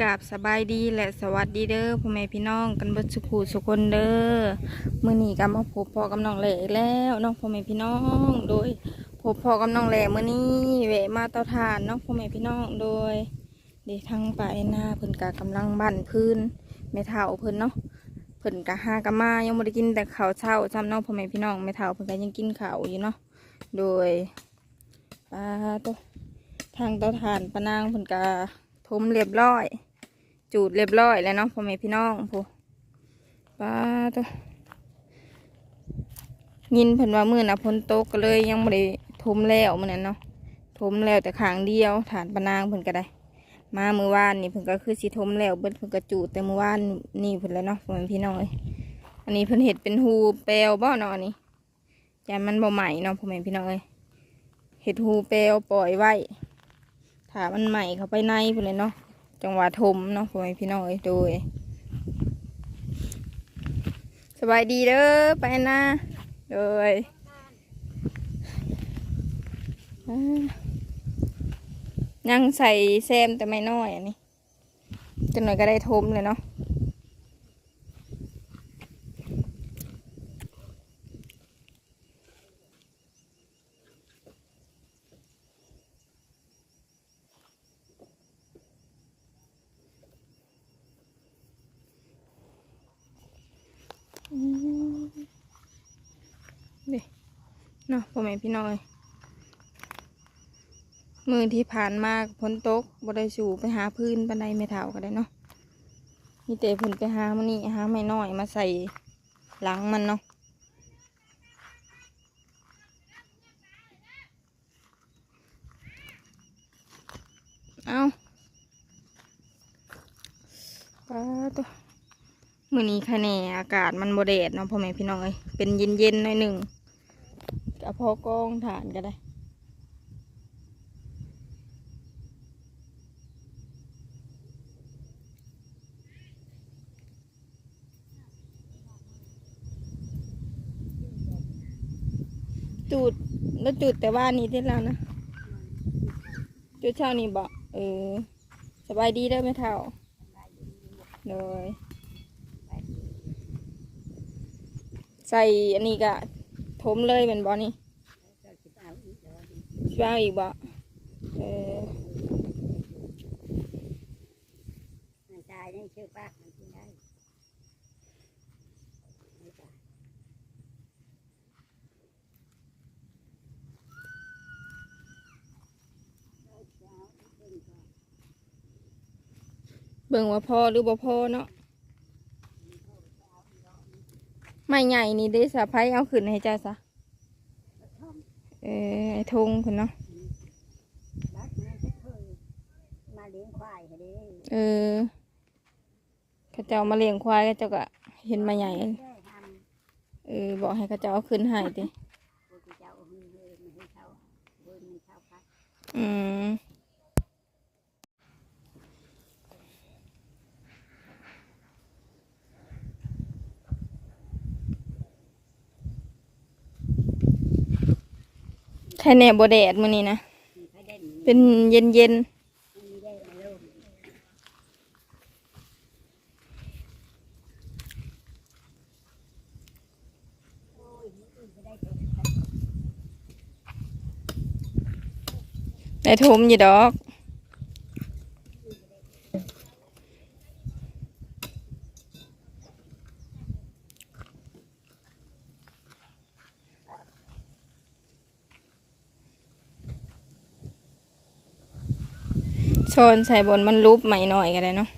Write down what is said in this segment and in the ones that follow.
กราบสบายดีและสวัสดีเด้อพ่อแม่พี่น้องกันเบิดสุขูสุคนเด้อมื้อนี้ก็มาพบพ่อกับน้องแหล่แล้วน้องพ่อแม่พี่น้องโดยพบพ่อกับน้องแหล่มื้อนี้แวะมาเตาถ่านน้องพ่อแม่พี่น้องโดยเดี๋ยวทางป่าหน้าเพิ่นกะกำลังบั่นพื้นแม่เฒ่าเพิ่นเนาะเพิ่นกะหากะมายังบ่ได้กินแต่ข้าวเช้าจำน้องพ่อแม่พี่น้องแม่เฒ่าเพิ่นก็ยังกินข้าวอยู่เนาะโดยปลาตัวทางเตาถ่านปะนางเพิ่นกะทมเรียบร้อย จูดเรียบร้อยแล้วเนาะพ่อแม่พี่น้องผู้ปลาตัวยินเพิ่นว่ามือน่ะฝนตกก็เลยยังบ่ได้ทมแล้วมื้อนั้นเนาะทมแล้วแต่ขางเดียวฐานปนางเพิ่นก็ได้ มามือวานนี่เพิ่นก็คือสิทมแล้วเบิดเพิ่นก็จูดแต่มือวานนี่เพิ่นแล้วเนาะพ่อแม่พี่น้องเอ้ยอันนี้เพิ่นเฮ็ดเป็นฮูแปลวบ่เนาะอันนี้ยานมันบ่ใหม่เนาะพ่อแม่พี่น้องเอ้ยเฮ็ดฮูแปลวปล่อยไว้ถ้ามันใหม่เข้าไปในไปเลยเนาะ จังหวะทมเนาะพ่อแม่พี่น้องเอ้ยโดยสบายดีเด้อไปนะโดยยังใส่แซมแต่ไม่น้อยอันนี้จังหน่อยก็ได้ทมเลยเนาะ เนาะพ่อแม่พี่น้อยมือที่ผ่านมาพ้นตกบ่ได้สู่ไปหาพื้นปันไดไม่เท่าก็ได้เนาะมีแต่เพิ่นไปหามันนี่หาไม่น้อยมาใส่หลังมันเนาะเอาปลาตัวมื่อนี้คะแนนอากาศมันโบแดดเนาะพ่อแม่พี่น้อยเป็นเย็นๆหน่อยหนึ่ง กับพอกองฐานก็ได้จูดแล้วจูดแต่ว่านี้ที่แล้วนะจูดเช้านี้บอกเออสบายดีได้อไหมเท่าเลยใส่อันนี้ก็ ทมเลยเป็นบอนี่สิเอาอีกบ่เออตายได้ชื่อปามันกินได้เบิ่งว่าพอหรือบ่พอเนาะไม่ใหญ่นี่เด้สะพายเอาขึ้นให้จ้าซะเออไอ้ทงคุณเนาะบักมันจะเคยมาเลี้ยงควายเขาเด้เออเขาเจ้ามาเลี้ยงควายเขาเจ้าก็เห็นมาใหญ่ได้ทเออบอกให้เขาเจ้าเอาขึ้นให้ติำพวกเจ้าเอาเงินเลยมาให้เขาเงินให้เขาพัก อืม แค่แน่บ่แดดมื้อนี้นะ เป็นเย็นเย็นแต่ทมอยู่ดอก โซนใส่บนมันรูปใหม่หน่อยก็ได้เนาะ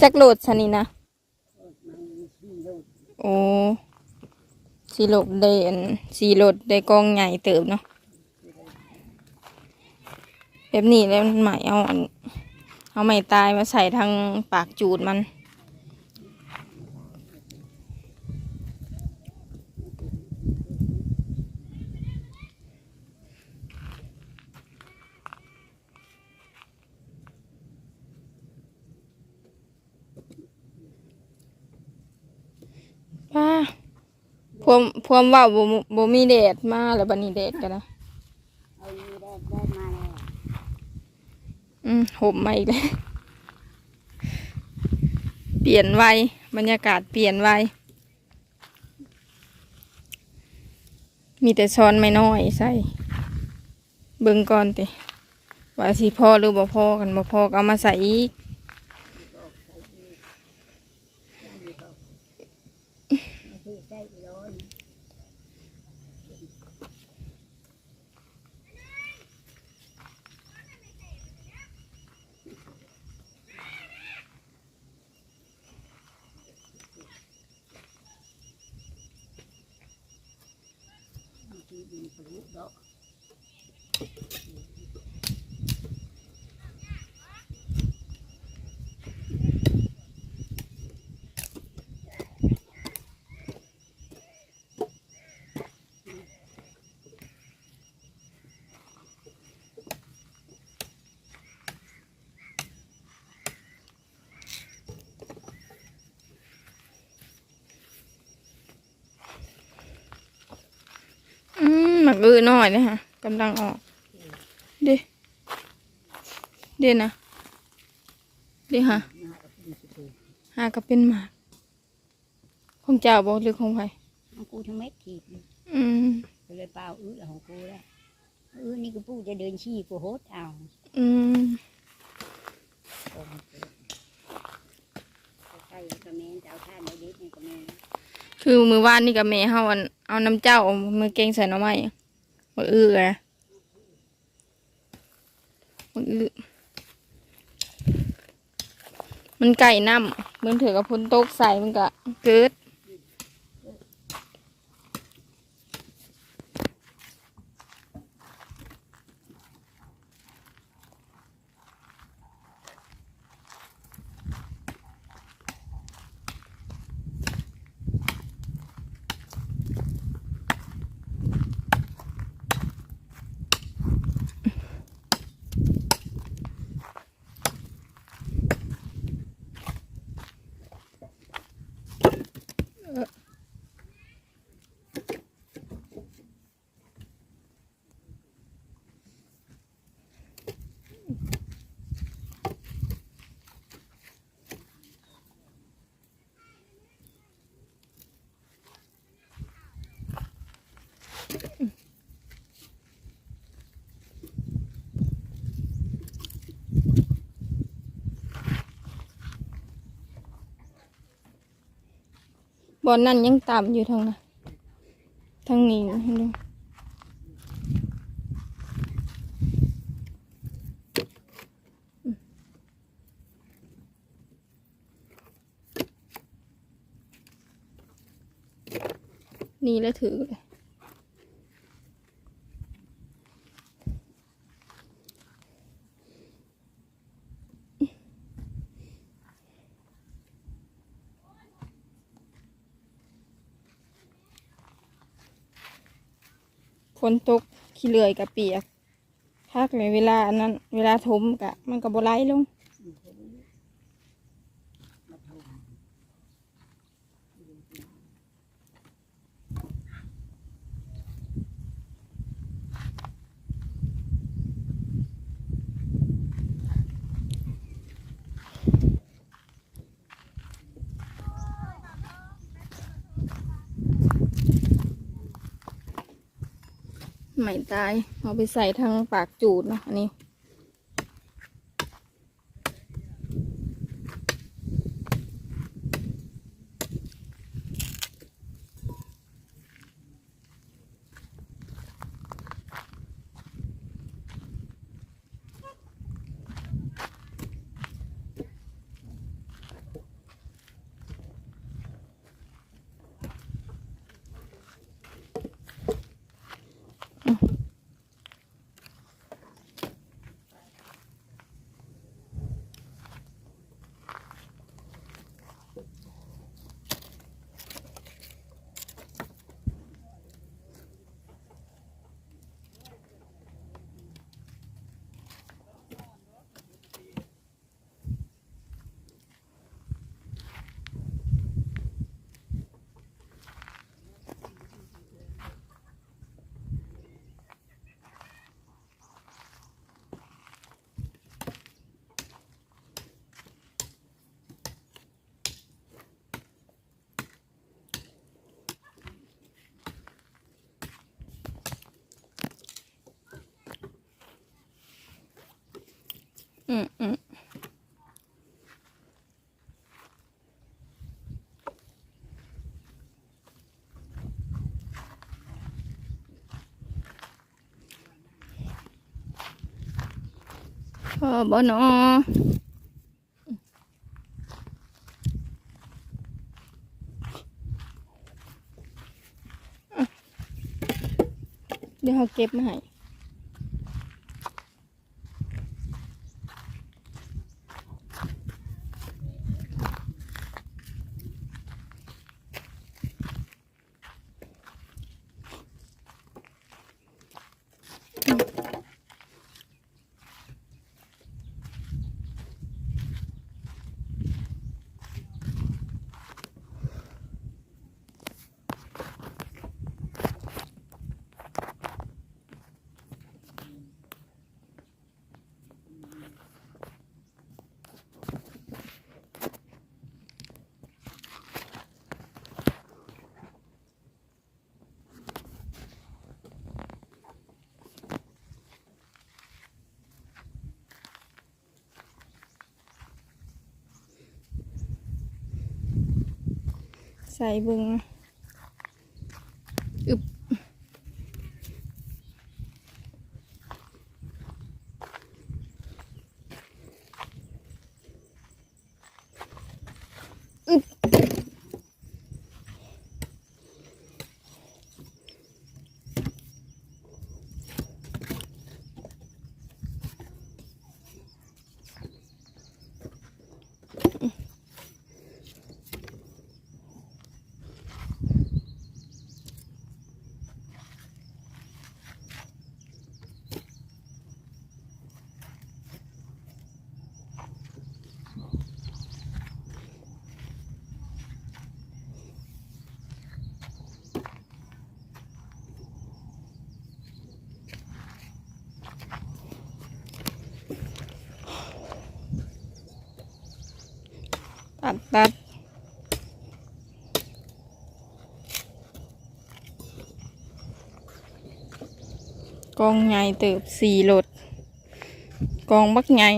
จักโหลดชนินะโอ้สีโหลดได้อันสีโหลดได้กองใหญ่เติบเนาะแบบนี้แล้วมันหมายเอาอันเอาไม้ตายมาใส่ทางปากจูดมัน วมพวมว่าบ่บมีแดดมาแล้วบัดนี้แดดกันนะเอบไม้เมห่มมาอีกลยเปลี่ยนไวบรรยากาศเปลี่ยนไวมีแต่ช้อนไม่น้อยใส่เบิ่งก่อนติว่าสิพ่อหรือบ่พ่อกันบ่พ่อก็เอามาใส่อีก dentro. หมักอือน้อยเลยฮะกำลังออก เด้เด้นะเด้ฮะหาก็เป็นหมากของเจ้าบ่หรือของไผของกูทั้งเม็ดถีบอืมเลยเปล่าอื้อของกูแล้วอื้อนี่กูปูจะเดินชี้กูโฮดเอา อืมตรงใส่กระเมนจะเอาท่านในเด็ดนี่กระเมน คือมือว่านนี่กับแม่เฮาอันเอาน้ำเจ้ามือเก่งใส่หน่อไม้มืออื้อไงมืออื้อมันไก่น้ำมันถือกับพุนตกใส่มันก็เกิด บอลนั่นยังต่ำอยู่ทางนะทางนี้นะดูนี่แล้วถือเลย ฝนตกขี้เลื่อยกับเปียกพักเลยเวลาอันนั้น เวลาถมกะ มันก็บ่ไลลง ใหม่ตาย เอาไปใส่ทางปากจูดเนาะอันนี้ อืมอืมพอบ่เนอเดี๋ยวเขาเก็บมาให้ ใส่เบึง ตัดตัดกองใหญ่เติบสี่รถกองบักใหญ่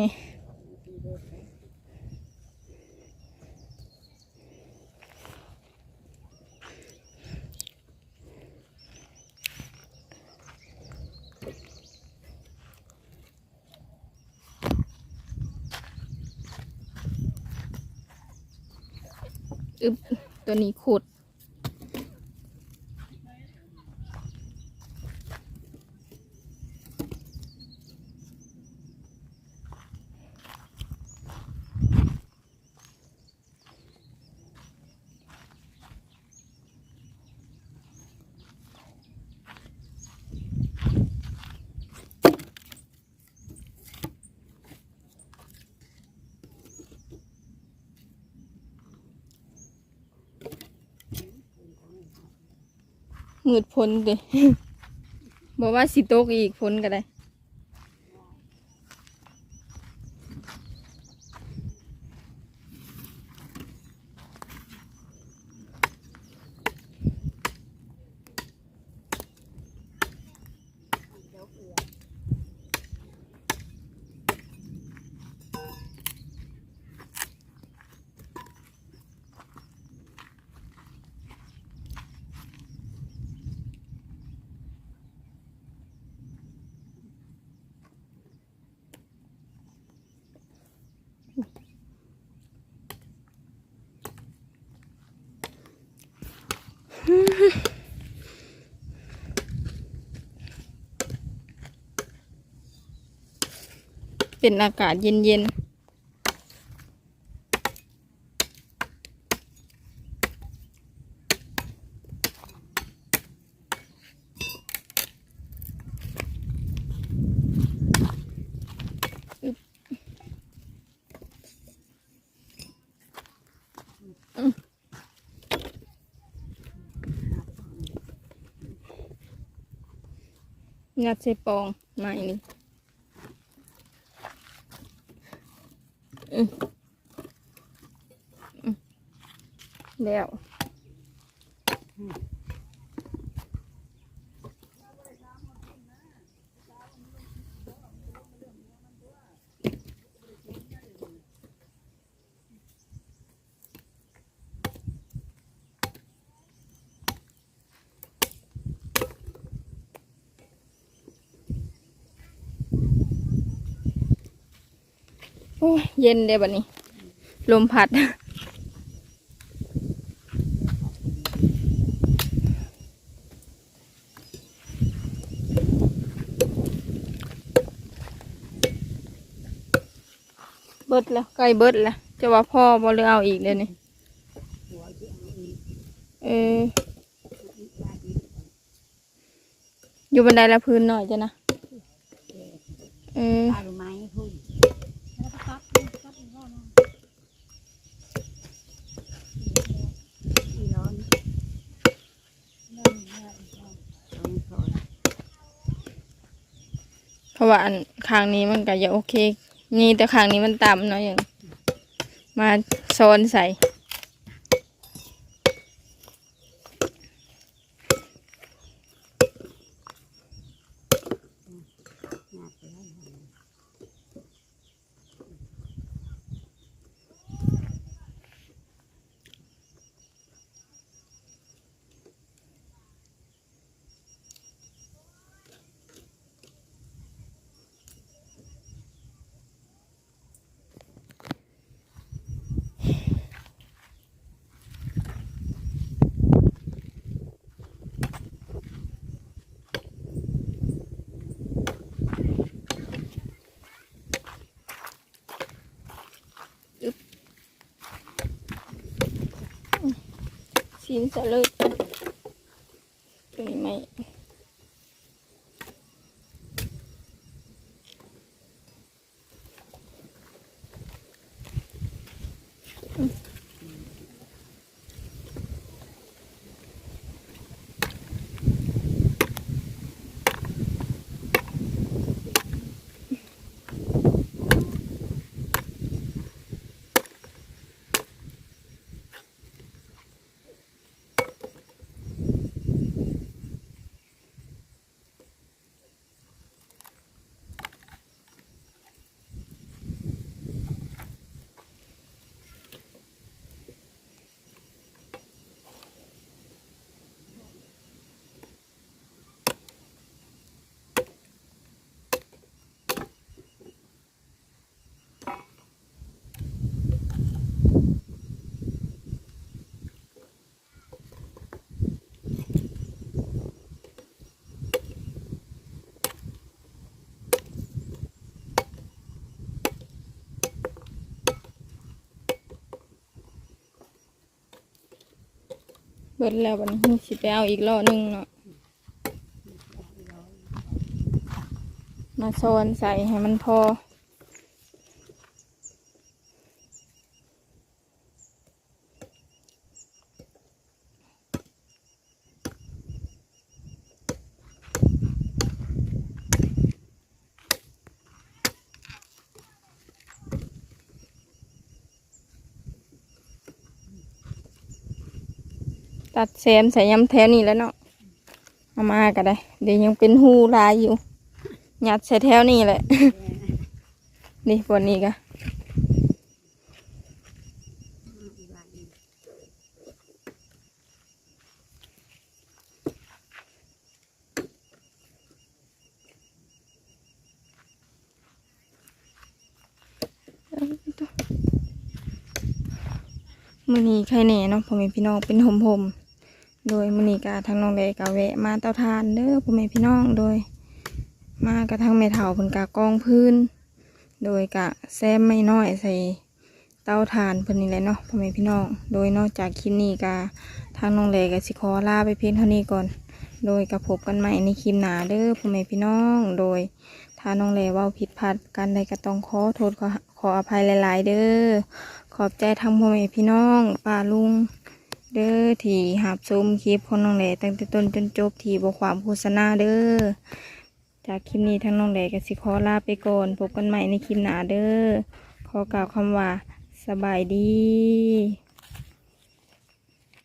อึบ ตัวนี้ขุด มืดพ้นเด้บอกว่าสิโตกอีกพ้นก็ได้ เป็นอากาศเย็นๆ งาเใส่ปองมาอันนี้แล้ว อ้ย เย็นเด้บัดนี้ ลมพัด เบิดแล้วใกล้เบิดแล้วจะว่าพ่อบ่เลือเอาอีกเลยนี่เอออออีกบาดอีกอยู่บันไดละพื้นหน่อยจ้ะนะเออ ปลาลูกไม้พุ่นแล้วก็ตัดตัดอีกรอบนึงอีร้อนเริ่มเริ่มเริ่มต้องถอย เพราะ ว่าอันข้างนี้มันก็ยังโอเค นี่แต่ข้างนี้มันต่ำเนาะอย่าง มาโซนใส่ ชิ้นจ บิดแล้วมันนี้สิไปเอาอีกรอบหนึงเนาะมาโซนใส่ให้มันพอ ตัดแซมใส่ยำแถวนี้แล้วเนาะเอามาก็ได้ เดี๋ยวยังเป็นหูลายอยู่หยัดใส่แถวนี้แหละ นี่บนนี้ก็มือนี้ใครแหน่เนาะพ่อแม่พี่น้องเป็นหมหม โดยมือนี้กาทางน้องแดกาแวะมาเตาทานเด้อพ่อแม่พี่น้องโดย มากระทั่งแม่เฒ่าเพิ่นกากองพื้น โดยกะแซมไม่น้อยใส่เตาถ่านเพิ่นนี่แหละเนาะพ่อแม่พี่น้อง โดยนอกจากคลิปนี้กาทางน้องแดกสิขอลาไปเพียงเท่านี้ก่อน โดยกับพบกันใหม่ในคลิปหน้าเด้อพ่อแม่พี่น้อง โดยถ้าน้องแลว่าผิดพลาดกันใดก็ต้องขอโทษขอขออภัยหลาย ๆ เด้อขอบใจทั้งพ่อแม่พี่น้องป้าลุง เด้อที่หับชมคลิปของน้องแหล่ตั้งแต่ต้นจนจบที่บอความโฆษณาเด้อจากคลิปนี้ทั้งน้องแหล่กับสิขอลาไปก่อนพบกันใหม่ในคลิปหน้าเด้อขอกล่าวคำว่าสบายดี